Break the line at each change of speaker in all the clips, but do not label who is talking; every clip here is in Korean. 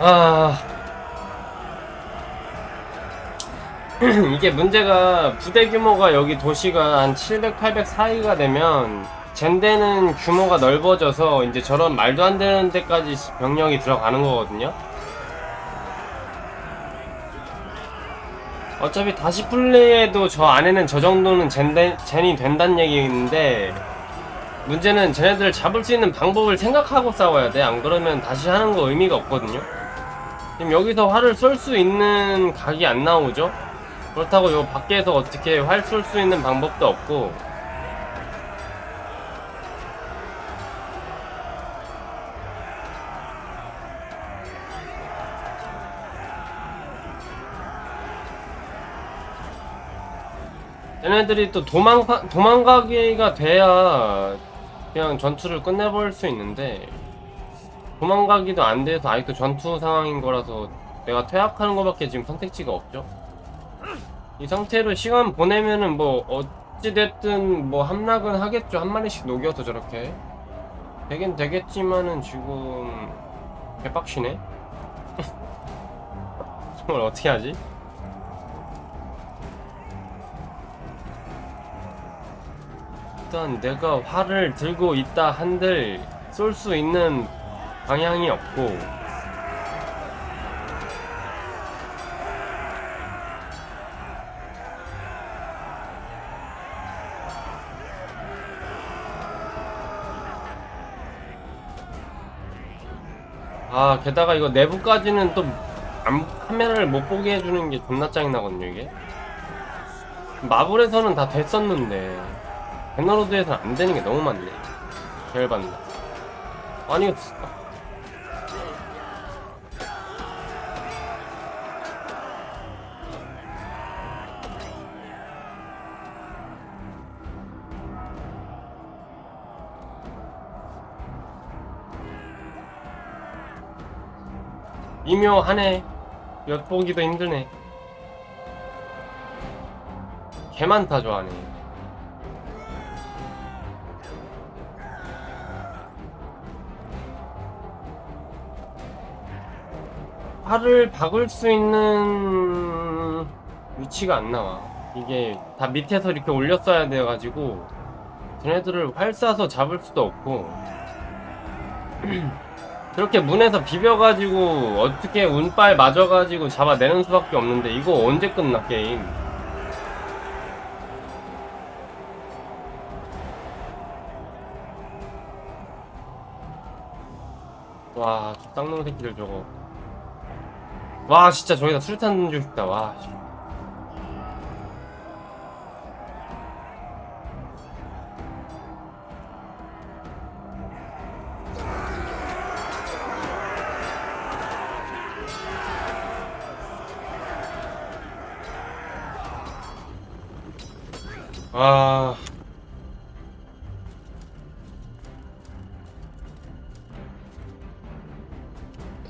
아 이게 문제가 부대 규모가 여기 도시가 한 700, 800 사이가 되면 젠데는 규모가 넓어져서 이제 저런 말도 안 되는 데까지 병력이 들어가는 거거든요. 어차피 다시 플레이해도 저 안에는 저 정도는 젠데, 젠이 된다는 얘기인데 문제는 쟤네들을 잡을 수 있는 방법을 생각하고 싸워야 돼. 안 그러면 다시 하는 거 의미가 없거든요. 지금 여기서 활을 쏠 수 있는 각이 안 나오죠? 그렇다고 요 밖에서 어떻게 활 쏠 수 있는 방법도 없고 얘네들이 또 도망 도망가기가 돼야 그냥 전투를 끝내버릴 수 있는데 도망가기도 안 돼서 아직도 전투 상황인 거라서 내가 퇴학하는 거밖에 지금 선택지가 없죠. 이 상태로 시간 보내면은 뭐 어찌됐든 뭐 함락은 하겠죠. 한 마리씩 녹여서 저렇게 되긴 되겠지만은 지금 개빡치네. 정말 어떻게 하지? 일단 내가 활을 들고 있다 한들 쏠 수 있는 방향이 없고. 아 게다가 이거 내부까지는 또 안- 카메라를 못 보게 해주는 게 존나 짜증나거든요 이게. 마블에서는 다 됐었는데 배너로드에서는 안 되는 게 너무 많네. 열받나 아니 이거 미묘하네 엿보기도 힘드네. 개 많다 좋아하네. 팔을 박을 수 있는 위치가 안 나와. 이게 다 밑에서 이렇게 올렸어야 돼가지고 쟤네들을 활 쏴서 잡을 수도 없고 그렇게 문에서 비벼가지고 어떻게 운빨 맞아가지고 잡아내는 수밖에 없는데 이거 언제 끝나 게임 와, 저 쌍놈 새끼들 저거. 와, 진짜 저기다 수류탄 던지고 싶다. 와. 아.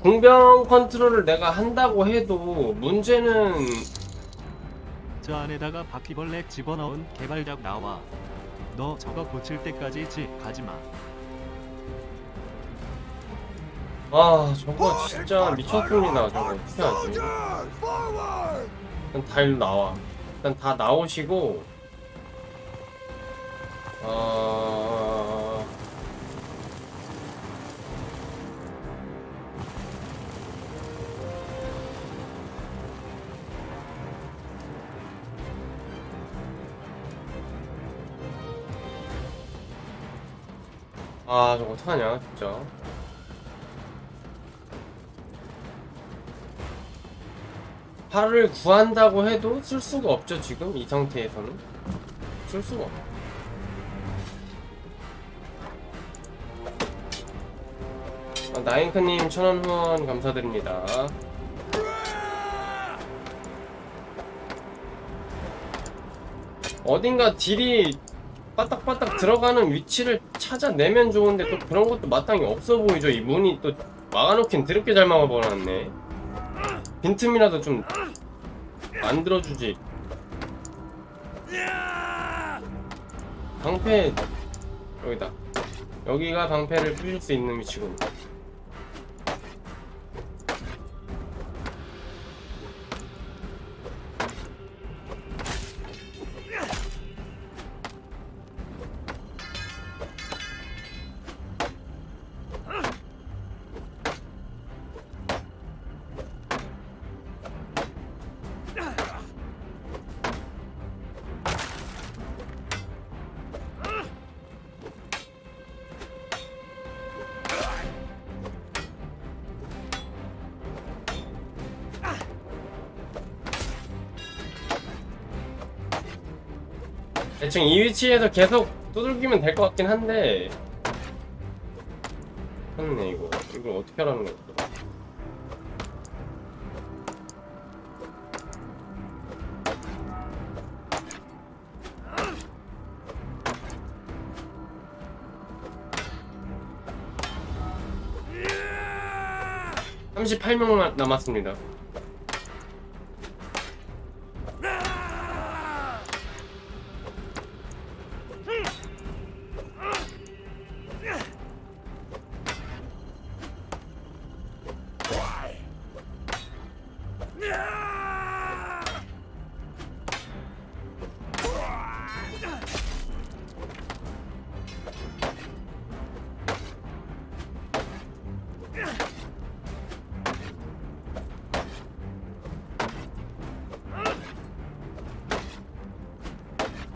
공병 컨트롤을 내가 한다고 해도 문제는
저 안에다가 바퀴벌레 집어넣은 개발작 나와. 너 저거 고칠 때까지 집 가지마.
아 저거 진짜 미쳤습니다 저거 어떻게 하지 일단 다 일로 나와 일단 다 나오시고 어... 아 저거 어떡하냐 진짜? 팔을 구한다고 해도 쓸 수가 없죠 지금? 이 상태에서는? 쓸 수가 없어 나인크님 천원 후원 감사드립니다. 어딘가 딜이 빠딱빠딱 들어가는 위치를 찾아내면 좋은데 또 그런 것도 마땅히 없어 보이죠. 이 문이 또 막아놓긴 드럽게 잘 막아버렸네. 빈틈이라도 좀 만들어주지. 방패 여기다. 여기가 방패를 부실 수 있는 위치군 대충 이 위치에서 계속 두들기면 될 것 같긴 한데. 하네 이거. 이걸 어떻게 하라는 거야 (38명) 남았습니다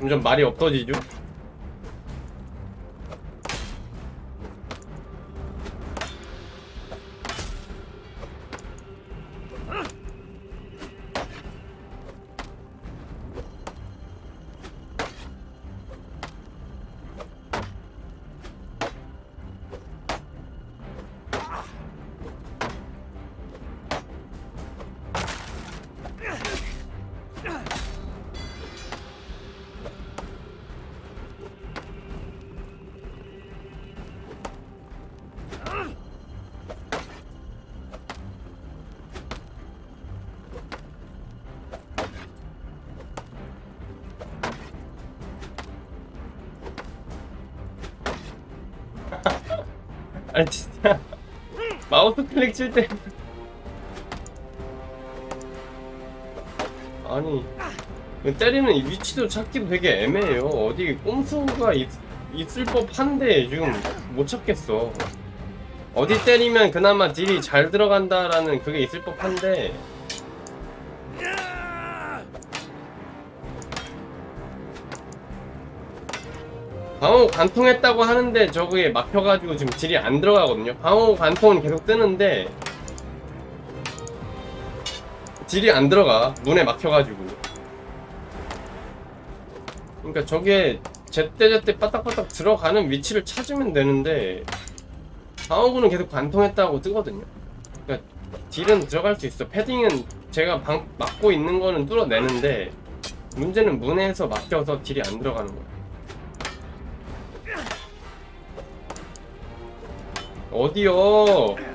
점점 말이 없어지죠? 아니 진짜. 마우스 클릭 칠 때. 아니 그 때리는 이 위치도 찾기도 되게 애매해요. 어디 꼼수가 있, 있을 법한데 지금 못 찾겠어. 어디 때리면 그나마 딜이 잘 들어간다라는 그게 있을 법한데 방어 관통했다고 하는데 저거에 막혀가지고 지금 딜이 안 들어가거든요. 방어 관통은 계속 뜨는데 딜이 안 들어가. 눈에 막혀가지고. 그러니까 저게 제때제때 빠딱빠딱 들어가는 위치를 찾으면 되는데 방어구는 계속 관통했다고 뜨거든요. 그러니까 딜은 들어갈 수 있어. 패딩은 제가 방, 막고 있는 거는 뚫어내는데 문제는 문에서 막혀서 딜이 안 들어가는 거예요. 어디요?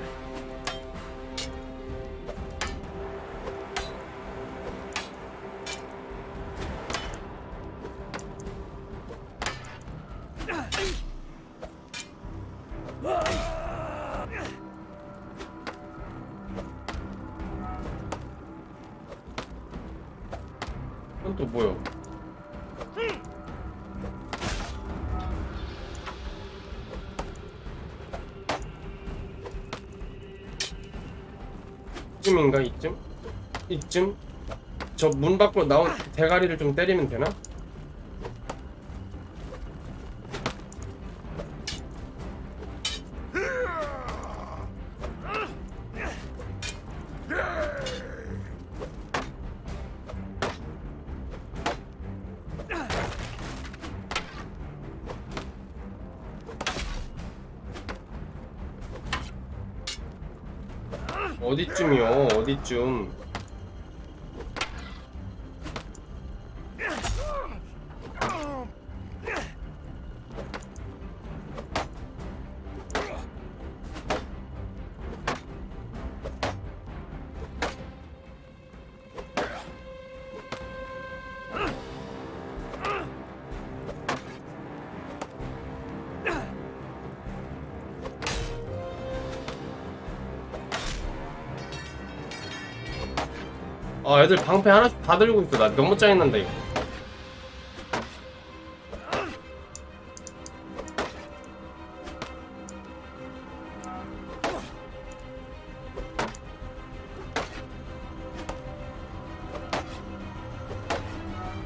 이쯤? 저 문 밖으로 나온 대가리를 좀 때리면 되나? 어디쯤이요? 어디쯤? 아 애들 방패 하나씩 다 들고 있어. 나 너무 짜증난다 이거.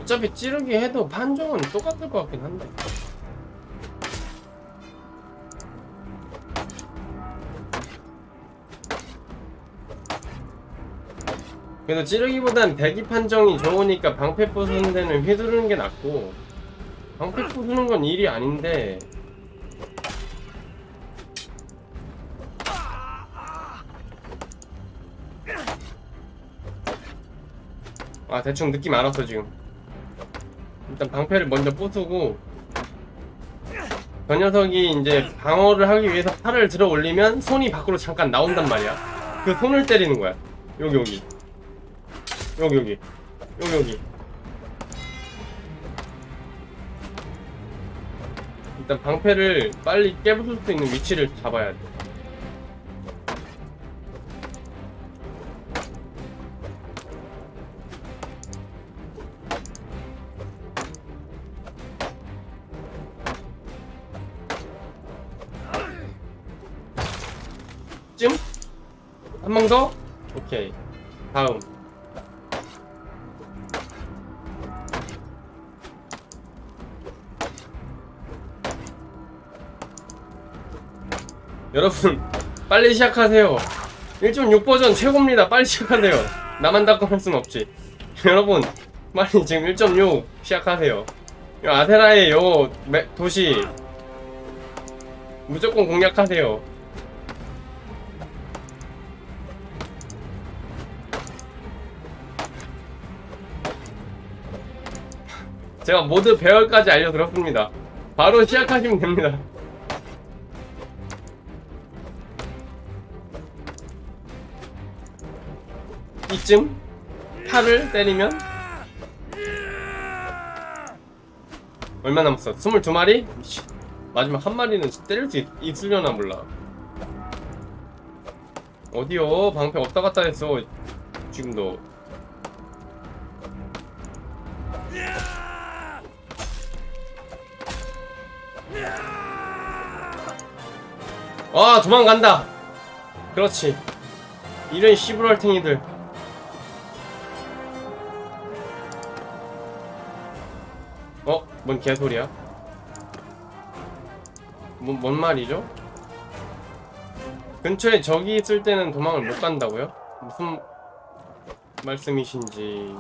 어차피 찌르기 해도 판정은 똑같을 것 같긴 한데 그래도 찌르기보단 대기 판정이 좋으니까 방패 부수는 데는 휘두르는 게 낫고 방패 부수는 건 일이 아닌데. 아 대충 느낌 알았어 지금. 일단 방패를 먼저 부수고 저 녀석이 이제 방어를 하기 위해서 팔을 들어 올리면 손이 밖으로 잠깐 나온단 말이야. 그 손을 때리는 거야. 여기 여기 여기 여기. 여기 여기. 일단 방패를 빨리 깨부술 수 있는 위치를 잡아야 돼. 쯤? 한 방 더? 오케이. 다음 여러분 빨리 시작하세요. 1.6 버전 최고입니다. 빨리 시작하세요. 나만 닦고 할 순 없지. 여러분 빨리 지금 1.6 시작하세요. 요 아테라의 요 매- 도시. 무조건 공략하세요. 제가 모두 배열까지 알려드렸습니다. 바로 시작하시면 됩니다 이쯤 팔을 때리면 얼마 남았어? 22마리? 미치. 마지막 한 마리는 때릴 수 있, 있으려나 몰라 어디요? 방패 없다 갔다 했어 지금도 아 도망간다 그렇지 이런 시브럴탱이들 뭔 개소리야? 뭔, 뭔 말이죠? 근처에 적이 있을 때는 도망을 못 간다고요? 무슨 말씀이신지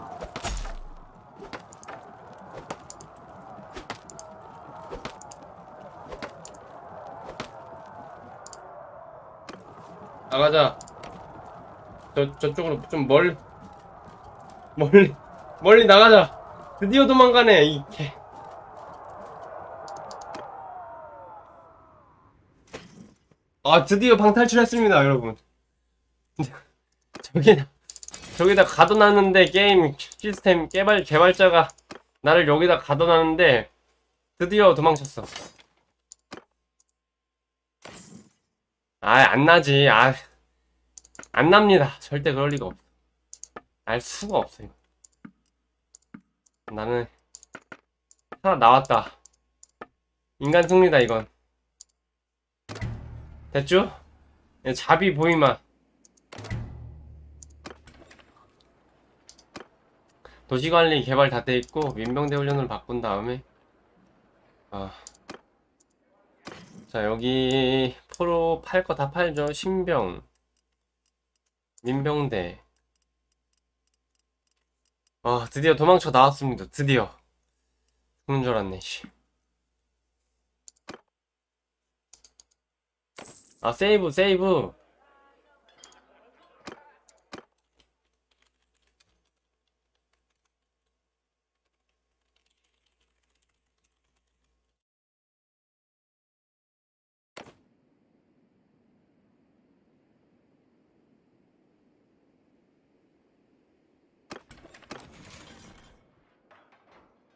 나가자 저, 저쪽으로 좀 멀, 멀리, 멀리 나가자 드디어 도망가네 이 개. 아 드디어 방 탈출했습니다 여러분. 저기다 저기다 가둬놨는데 게임 시스템 개발 개발자가 나를 여기다 가둬놨는데 드디어 도망쳤어. 아안 나지. 아안 납니다. 절대 그럴 리가 없어. 알 수가 없어 이거. 나는 하나 나왔다. 인간 승리다 이건 됐죠? 예, 잡이 보이마. 도시관리 개발 다 돼있고 민병대 훈련을 바꾼 다음에. 아. 자 여기 프로 팔 거 다 팔죠? 신병. 민병대. 아 드디어 도망쳐 나왔습니다. 드디어. 죽는 줄 알았네 씨. 아 세이브 세이브.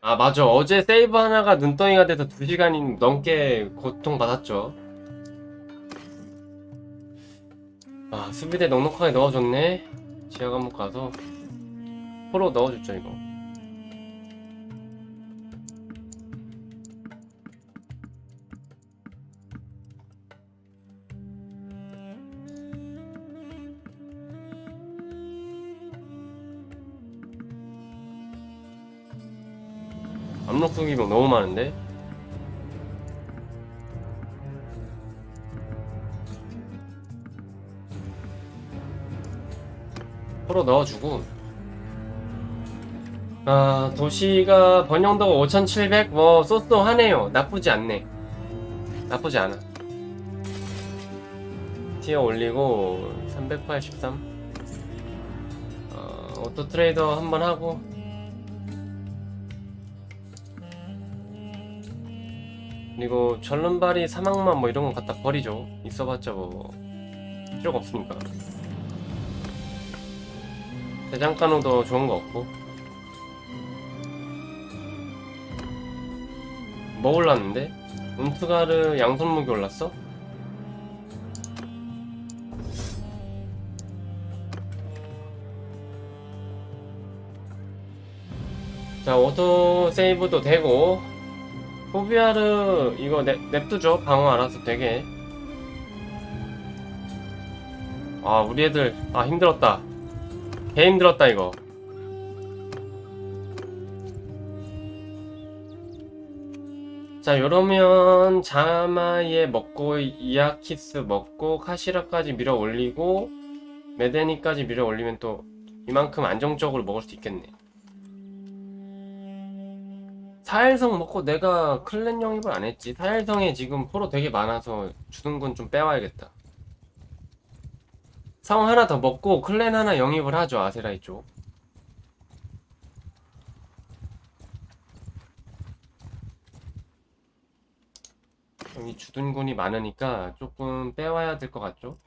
아 맞아. 어제 세이브 하나가 눈덩이가 돼서 2시간이 넘게 고통받았죠 수비대 넉넉하게 넣어줬네. 지하 감옥 가서 포로 넣어줬죠 이거. 압록 수기병 너무 많은데 포로 넣어주고. 아 도시가 번영도가 5700? 뭐 쏘쏘하네요. 나쁘지 않네. 나쁘지 않아. 티어 올리고 383 어, 오토 트레이더 한번 하고. 그리고 전륜발이 사막만 뭐 이런 거 갖다 버리죠. 있어봤자 뭐 필요가 없으니까 대장간호도 좋은 거 없고. 뭐 올랐는데? 운트가르 양손무기 올랐어? 자 오토 세이브도 되고. 포비아르 이거 냅, 냅두죠. 방어 알아서 되게. 아 우리 애들 아 힘들었다 개 힘들었다 이거. 자 요러면 자마에 먹고 이아키스 먹고 카시라까지 밀어 올리고 메데니까지 밀어 올리면 또 이만큼 안정적으로 먹을 수 있겠네. 사일성 먹고 내가 클랜 영입을 안 했지. 사일성에 지금 포로 되게 많아서 주는 건 좀 빼와야겠다 성 하나 더 먹고 클랜 하나 영입을 하죠 아세라이 쪽 여기 주둔군이 많으니까 조금 빼와야 될 것 같죠?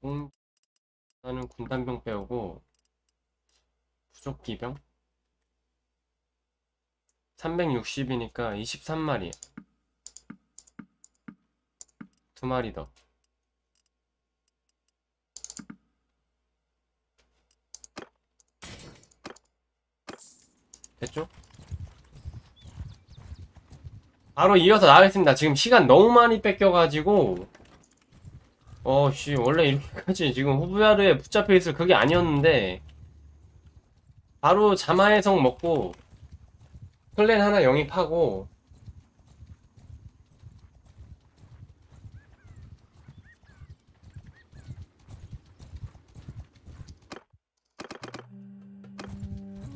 공 나는 군단병 빼오고 부족 기병 360이니까 23마리 두 마리 더 됐죠? 바로 이어서 나가겠습니다. 지금 시간 너무 많이 뺏겨가지고 어씨 원래 이렇게까지 지금 후부야르에 붙잡혀 있을 그게 아니었는데 바로 자마의 성 먹고 클랜 하나 영입하고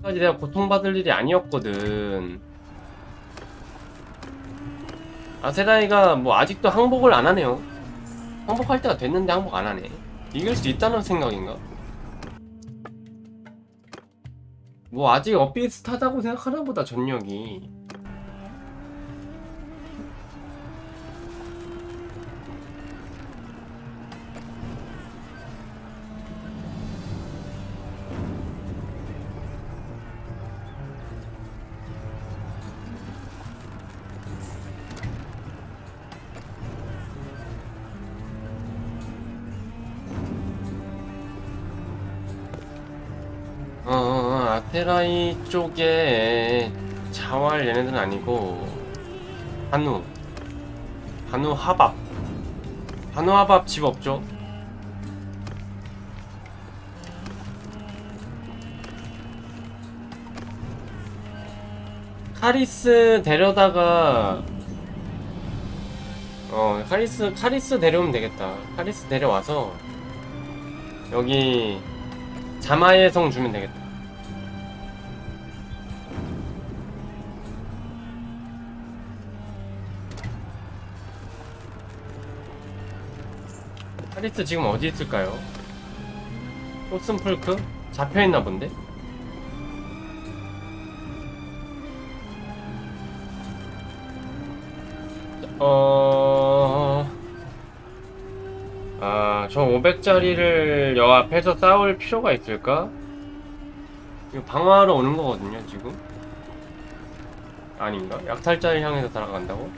까지 내가 고통받을 일이 아니었거든 아세라이가 뭐 아직도 항복을 안 하네요 항복할 때가 됐는데 항복 안 하네. 이길 수 있다는 생각인가? 뭐 아직 엇비슷하다고 생각하나 보다 전력이. 테라이 쪽에 자활 얘네들은 아니고 한우 한우 하밥 한우 하밥 집 없죠? 카리스 데려다가 어 카리스 카리스 데려오면 되겠다 카리스 데려와서 여기 자마의 성 주면 되겠다. 하리스 지금 어디 있을까요? 코슨풀크? 잡혀있나 본데? 어... 아, 저 500짜리를 여 앞에서 싸울 필요가 있을까? 이거 방어하러 오는 거거든요, 지금. 아닌가? 약탈자를 향해서 따라간다고?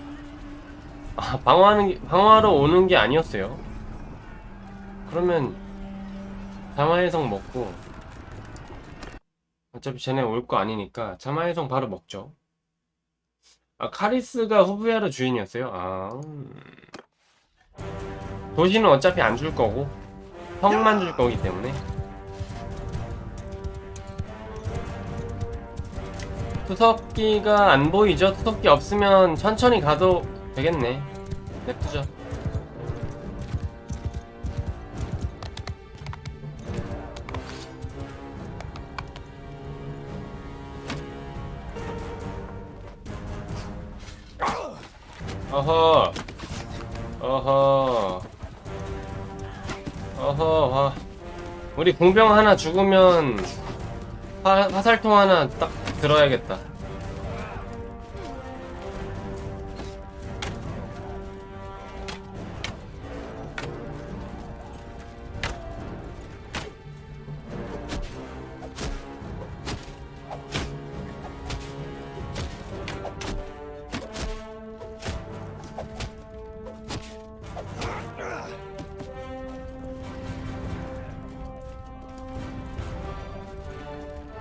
아, 방어하는 게, 방어하러 오는 게 아니었어요. 그러면 자마해성 먹고 어차피 쟤네 올 거 아니니까 자마해성 바로 먹죠. 아, 카리스가 후부야르 주인이었어요? 아. 음. 도시는 어차피 안 줄 거고 형만 줄 거기 때문에 투석기가 안 보이죠? 투석기 없으면 천천히 가도 되겠네 냅두죠 어허. 어허. 어허 와. 우리 공병 하나 죽으면 화, 화살통 하나 딱 들어야겠다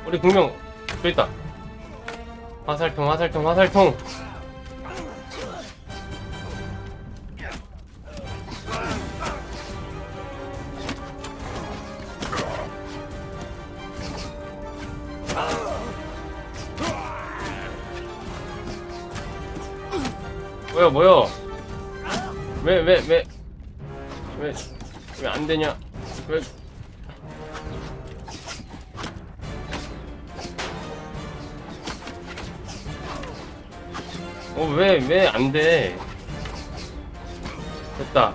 우리 공병 또 있다. 화살통 화살통 화살통. 뭐야 뭐야? 왜 왜 왜? 왜? 왜 안 되냐? 왜 왜, 왜안 돼? 됐다.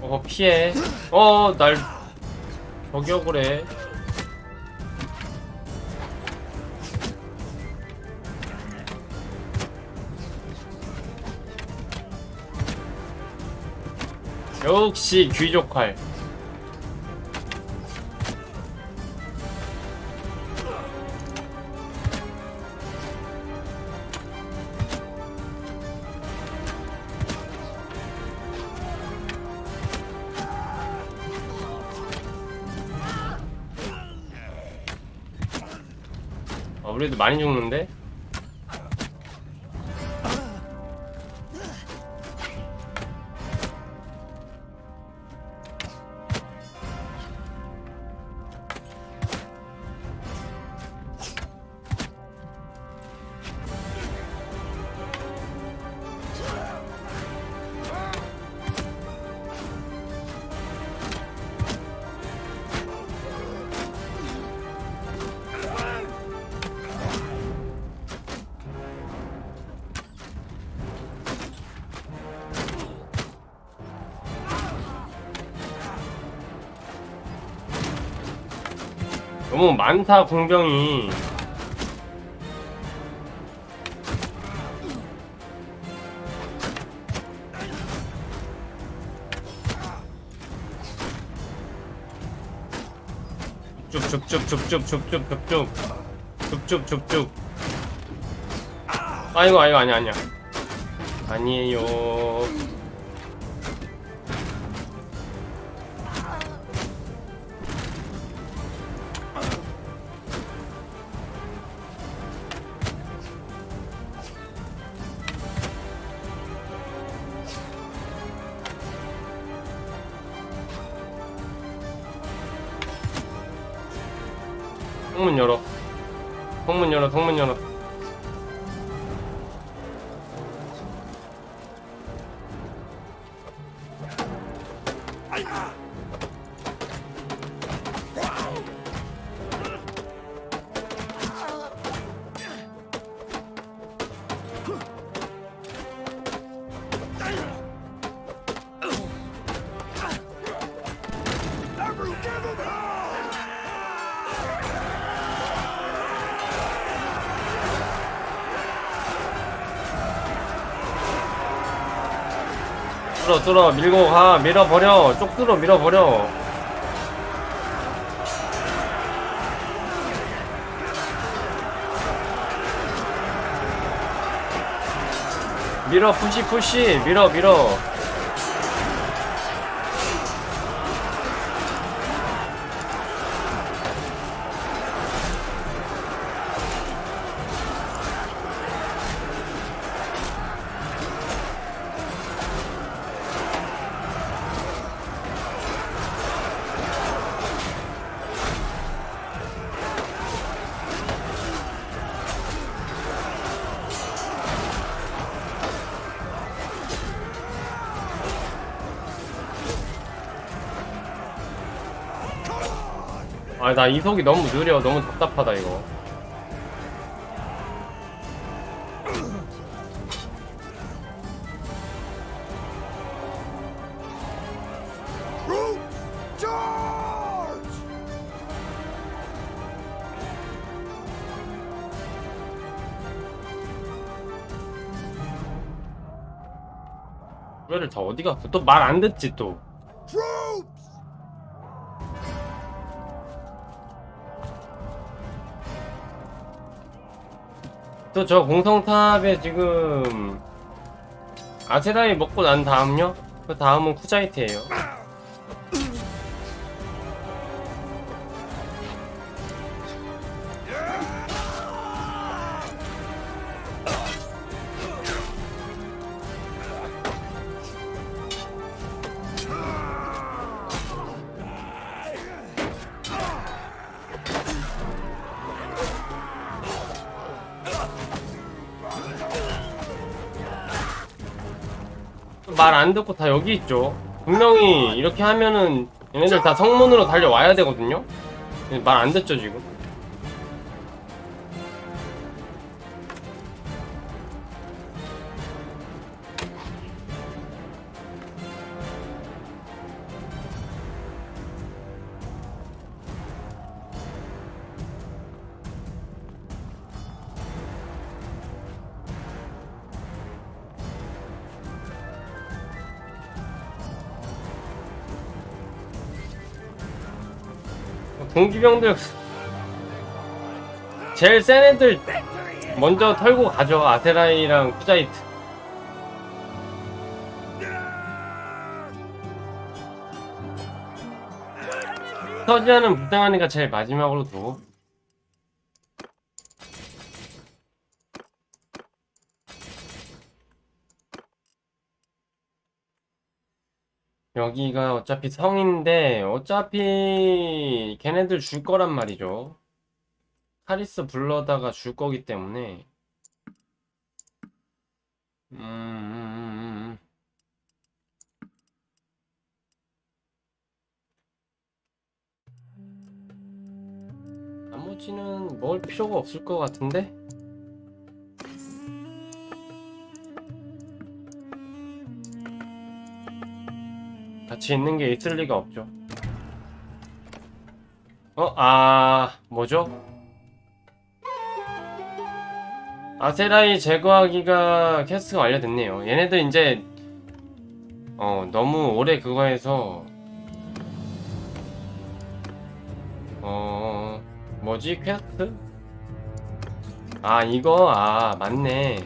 어, 피해. 어, 날 저격을 해. 역시 귀족활. 아, 우리도 많이 죽는데? 너무 많다 공병이. 쭉쭉쭉쭉쭉쭉쭉쭉쭉 쭉쭉쭉쭉 아이고 아이고 아니야 아니야. 아니에요 통문 열어. 통문 열어, 통문 열어. 뚫어, 밀고 가, 밀어버려. 쪽 뚫어, 밀어버려. 밀어, 푸시, 푸시. 밀어, 밀어. 아 나 이속이 너무 느려. 너무 답답하다 이거! 왜를 다 어디 갔어 또 말 안 듣지 또 또 저 공성탑에 지금 아세라이 먹고 난 다음요? 그 다음은 쿠자이트예요. 안 듣고 다 여기 있죠. 분명히 이렇게 하면은 얘네들 다 성문으로 달려와야 되거든요. 말 안 듣죠 지금. 공기병들 제일 센 애들 먼저 털고 가죠. 아테라이랑 쿠자이트. 터지하는 부당하니까 제일 마지막으로 두고 여기가 어차피 성인데 어차피 걔네들 줄 거란 말이죠. 카리스 불러다가 줄 거기 때문에 음, 음, 음, 음. 나머지는 먹을 필요가 없을 것 같은데? 같이 있는 게 있을 리가 없죠. 어, 아, 뭐죠? 아세라이 제거하기가 캐스트가 완료됐네요. 얘네들 이제 어 너무 오래 그거 해서 어 뭐지 퀘스트? 아 이거 아 맞네.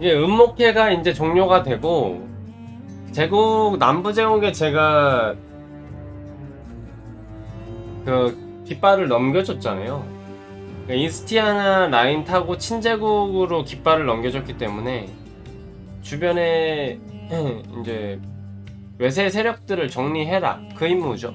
이게 음목회가 이제 종료가 되고 제국 남부 제국에 제가 그 깃발을 넘겨줬잖아요. 그러니까 이스티아나 라인 타고 친제국으로 깃발을 넘겨줬기 때문에 주변에 이제 외세 세력들을 정리해라 그 임무죠.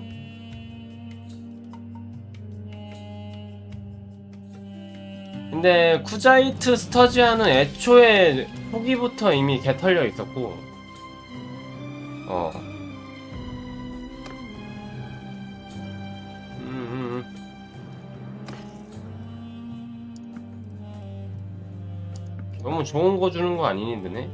근데 쿠자이트 스터지아는 애초에 초기부터 이미 개털려 있었고 어. 음. 너무 좋은 거 주는 거 아니니, 너네?